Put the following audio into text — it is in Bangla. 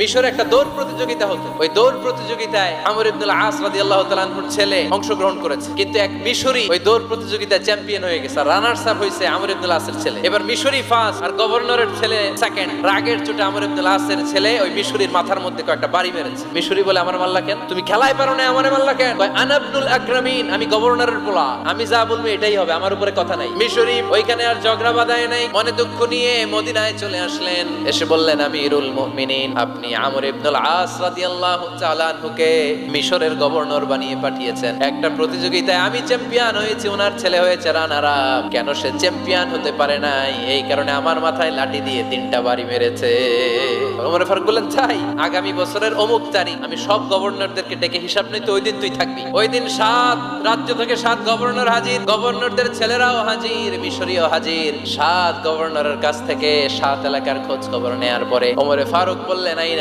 মিশরে একটা দৌড় প্রতিযোগিতা হতো। ওই দৌড় প্রতিযোগিতায় আমর ইবনুল আস রাদিয়াল্লাহু তাআলার ছেলে অংশগ্রহণ করেছে। কিন্তু এক মিশরি ওই দৌড় প্রতিযোগিতায় চ্যাম্পিয়ন হয়ে গেছে। রানার্স আপ হয়েছে আমর ইবনুল আসের ছেলে। এবার মিশরি ফার্স্ট আর গভর্নরের ছেলে সেকেন্ড রাগের চোটে আমর ইবনুল আসের ছেলে ওই মিশরির মাথার মধ্যে কয়েকটা বাড়ি মেরেছে। মিশরি বলে আমার মাল্লা কেন? তুমি খেলায় পারো না আমারে মাল্লা কেন? কয়, আনাবনুল আকরামিন আমি গভর্নরের পোলা। আমি যা বলব এটাই হবে আমার উপরে কথা নাই। মিশরি ওইখানে আর ঝগড়া বাঁধায় নাই। মনে দুঃখ নিয়ে মদিনায় চলে আসলেন। এসে বললেন আমি ইরুল মুমিনিন আপনি আমর ইবনুল আস রাদিয়াল্লাহু তাআলা আনহুকে মিশরের গভর্নর বানিয়ে পাঠিয়েছেন। একটা প্রতিযোগিতায় আমি চ্যাম্পিয়ন হয়েছি ওনার ছেলে হয়েছে কেন সে চ্যাম্পিয়ন হতে পারে নাই? এই কারণে আমার মাথায় লাঠি দিয়ে তিনটা বাড়ি মেরেছে। ওমর ফারুক তাই আগামী বছরের অমুক তারিখ আমি সব গভর্নরদেরকে ডেকে হিসাব ওই দিন তুই থাকবি। ওই দিন সাত রাজ্য থেকে সাত গভর্নর হাজির, গভর্নরদের ছেলেরাও হাজির, মিশরীয় হাজির। সাত গভর্নরের কাছ থেকে সাত এলাকার খোঁজ খবর নেয়ার পরে ওমরে ফারুক বললেন, আইন